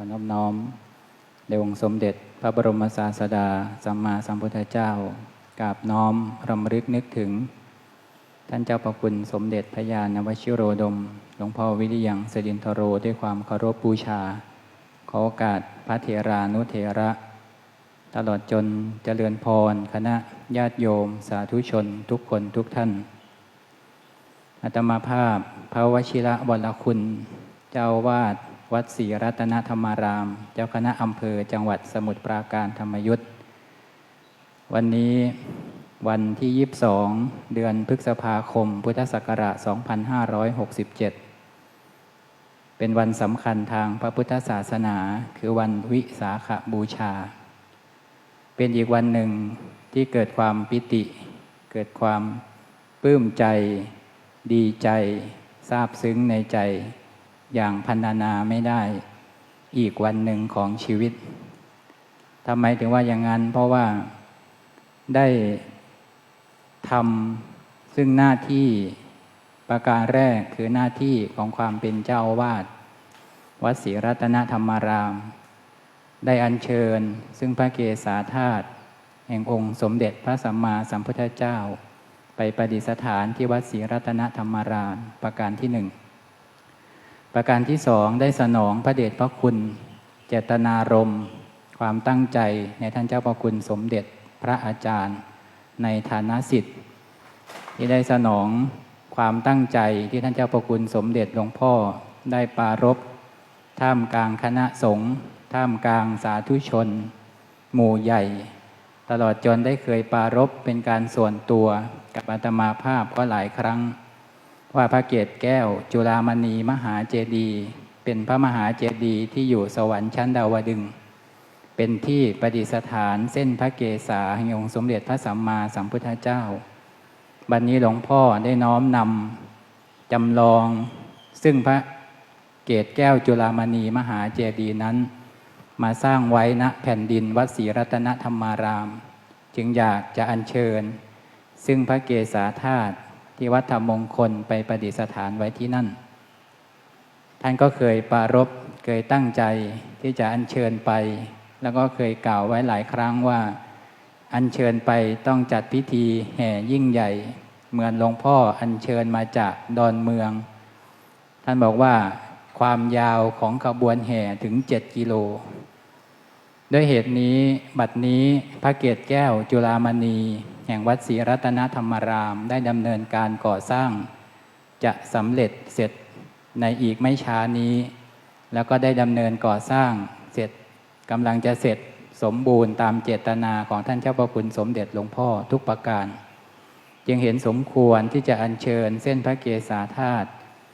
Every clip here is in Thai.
อน้อมน้อมในองค์สมเด็จพระบรมศาสดา สัมมาสัมพุทธเจ้ากราบน้อมรำลึกนึกถึง ท่านเจ้าประคุณสมเด็จพระญาณวชิโรดม หลวงพ่อวิริยังสดินทโรด้วยความเคารพบูชา ขอโอกาสพระเถรานุเถระ ตลอดจนเจริญพร คณะญาติโยม สาธุชนทุกคนทุกท่านอาตมาภาพ พระวชิระวรคุณ เจ้าอาวาด วัดศรีรัตนธรรมาราม เจ้าคณะอำเภอจังหวัดสมุทรปราการธรรมยุทธวันนี้วันที่ 22 เดือนพฤษภาคม พุทธศักราช 2567 เป็นวันสำคัญทางพระพุทธศาสนา คือวันวิสาขบูชา เป็นอีกวันหนึ่งที่เกิดความปิติ เกิดความปลื้มใจ ดีใจ ซาบซึ้งในใจ อย่างพันนาไม่ได้อีกวันหนึ่งของชีวิตทำไมถึงว่าอย่างนั้น เพราะว่าได้ทำซึ่งหน้าที่ประการแรกคือหน้าที่ของความเป็นเจ้าอาวาดวัดศรีรัตนธรรมาราม ได้อัญเชิญ ซึ่งพระเกศาธาตุแห่งองค์สมเด็จพระสัมมาสัมพุทธเจ้า ไปประดิษฐานที่วัดศรีรัตนธรรมารามประการที่หนึ่ง ประการที่สองได้สนองพระเดชพระคุณ เจตนารมณ์ความตั้งใจในท่านเจ้าพระคุณสมเด็จพระอาจารย์ ในฐานะสิทธิ์ที่ได้สนองความตั้งใจที่ท่านเจ้าพระคุณสมเด็จหลวงพ่อได้ปรารภท่ามกลางคณะสงฆ์ท่ามกลางสาธุชน หมู่ใหญ่ ตลอดจนได้เคยปรารภเป็นการส่วนตัวกับอาตมาภาพก็หลายครั้ง ว่าพระเกศแก้ว จุฬามณีมหาเจดีย์เป็นพระมหาเจดีย์ที่อยู่สวรรค์ชั้นดาวดึง เป็นที่ประดิษฐานเส้นพระเกศาแห่งองค์สมเด็จพระสัมมาสัมพุทธเจ้า บัดนนี้หลวงพ่อได้น้อมนำจำลอง ซึ่งพระเกศแก้วจุฬามณีมหาเจดีย์นั้น มาสร้างไว้ณแผ่นดินวัดศรีรัตนธรรมาราม จึงอยากจะอัญเชิญ ซึ่งพระเกศาธาตุ ที่วัดธรรมมงคลไปประดิษฐานไว้ที่นั่น ท่านก็เคยปรารภเคยตั้งใจที่จะอัญเชิญไป แล้วก็เคยกล่าวไว้หลายครั้งว่า อัญเชิญไปต้องจัดพิธีแห่ยิ่งใหญ่ เหมือนหลวงพ่ออัญเชิญมาจากดอนเมือง ท่านบอกว่าความยาวของขบวนแห่ถึงเจ็ดกิโลด้วยเหตุนี้บัดนี้พระเกศแก้วจุฬามณี แห่งวัดศรีรัตนธรรมรามได้ดำเนินการก่อสร้าง จะสำเร็จเสร็จในอีกไม่ช้านี้ แล้วก็ได้ดำเนินก่อสร้างเสร็จกำลังจะเสร็จสมบูรณ์ตามเจตนาของท่านเจ้าประคุณสมเด็จหลวงพ่อทุกประการ จึงเห็นสมควรที่จะอัญเชิญเส้นพระเกศาธาตุ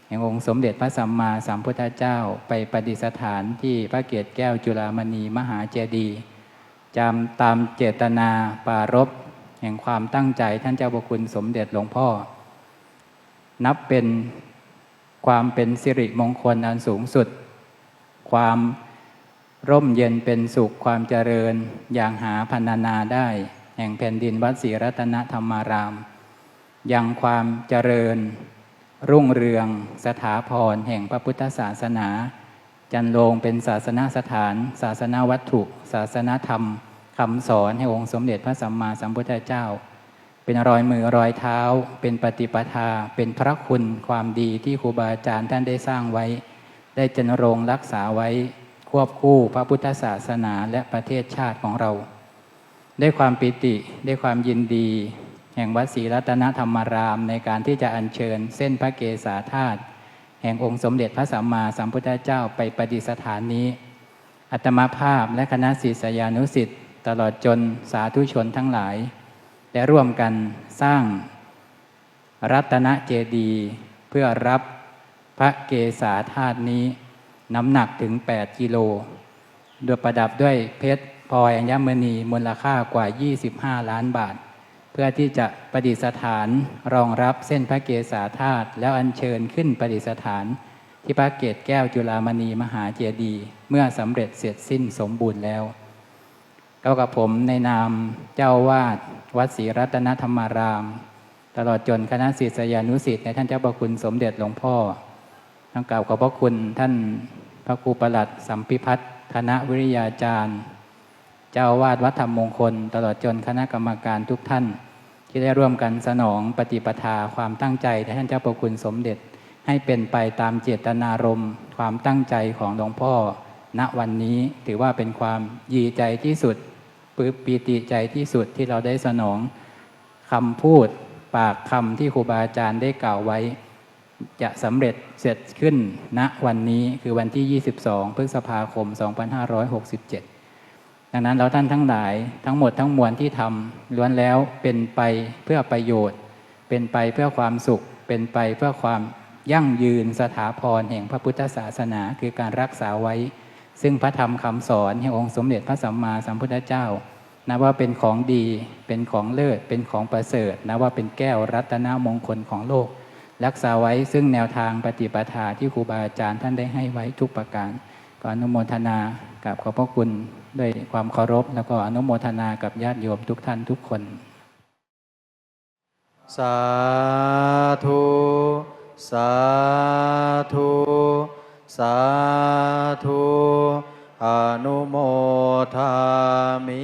แห่งองค์สมเด็จพระสัมมาสัมพุทธเจ้าไปประดิษฐานที่พระเกศแก้วจุฬามณีมหาเจดีย์จำตามเจตนาปรารภ แห่งความตั้งใจท่านเจ้าประคุณสมเด็จหลวงพ่อ นับเป็นความเป็นสิริมงคลอันสูงสุด ความร่มเย็นเป็นสุขความเจริญอย่างหาพันนาได้ แห่งแผ่นดินวัดศรีรัตนธรรมาราม ยังความเจริญ รุ่งเรืองสถาพรแห่งพระพุทธศาสนา จันโลงเป็นศาสนาสถาน ศาสนาวัตถุ ศาสนาธรรม คำสอนให้องค์สมเด็จพระสัมมาสัมพุทธเจ้า เป็นรอยมือรอยเท้า เป็นปฏิปทา เป็นพระคุณความดีที่ครูบาอาจารย์ท่านได้สร้างไว้ ได้จันรงรักษาไว้ควบคู่พระพุทธศาสนาและประเทศชาติของเรา ได้ความปิติได้ความยินดี แห่งวัดศรีรัตนธรรมารามในการที่จะอัญเชิญเส้นพระเกศาธาตุแห่งองค์สมเด็จพระสัมมาสัมพุทธเจ้าไปประดิษฐานนี้ อัตมาภาพและคณะศิษยานุสิทธิ ตลอดจนสาธุชนทั้งหลาย และร่วมกันสร้างรัตนเจดีย์เพื่อรับพระเกศาธาตุนี้น้ำหนักถึง 8 กิโลโดยประดับด้วยเพชรพลอยอัญมณีมูลค่ากว่า 25 ล้านบาท เพื่อที่จะประดิษฐานรองรับเส้นพระเกศาธาตุแล้วอัญเชิญขึ้นประดิษฐาน ที่พระเกศแก้วจุฬามณีมหาเจดีย์เมื่อสำเร็จเสร็จสิ้นสมบูรณ์แล้ว ก็กับผมในนามเจ้าวาดวัดศรีรัตนธรรมาราม ตลอดจนคณะศิษยานุศิษย์ในท่านเจ้าประคุณสมเด็จหลวงพ่อต้งกล่าวขอบพระคุณท่านพระครูประหลัดสัมพิพัฒน์คณะวิริยาจารย์ เจ้าวาดวัดธรรมมงคล ตลอดจนคณะกรรมการทุกท่าน ที่ได้ร่วมกันสนองปฏิปทาความตั้งใจท่านเจ้าประคุณสมเด็จ ให้เป็นไปตามเจตนารมณ์ ความตั้งใจของหลวงพ่อ ณวันนี้ถือว่าเป็นความยีใจที่สุด ปื้ปีติใจที่สุดที่เราได้สนองคำพูดปากคำที่ครูบาอาจารย์ได้กล่าวไว้ จะสำเร็จเสร็จขึ้นณวันนี้คือวันที่ 22 พฤษภาคม 2567 ดังนั้นเราท่านทั้งหลายทั้งหมดทั้งมวลที่ทำล้วนแล้วเป็นไปเพื่อประโยชน์ เป็นไปเพื่อความสุข เป็นไปเพื่อความยั่งยืนสถาพรแห่งพระพุทธศาสนาคือการรักษาไว้ ซึ่งพระธรรมคำสอนแห่งองค์สมเด็จพระสัมมาสัมพุทธเจ้านับว่าเป็นของดีเป็นของเลิศเป็นของประเสริฐนับว่าเป็นแก้วรัตนมงคลของโลก รักษาไว้ซึ่งแนวทางปฏิปทาที่ครูบาอาจารย์ท่านได้ให้ไว้ทุกประการก็อนุโมทนากับขอบพระคุณด้วยความเคารพ แล้วก็อนุโมทนากับญาติโยมทุกท่านทุกคน สาธุ สาธุ สาธุ မိ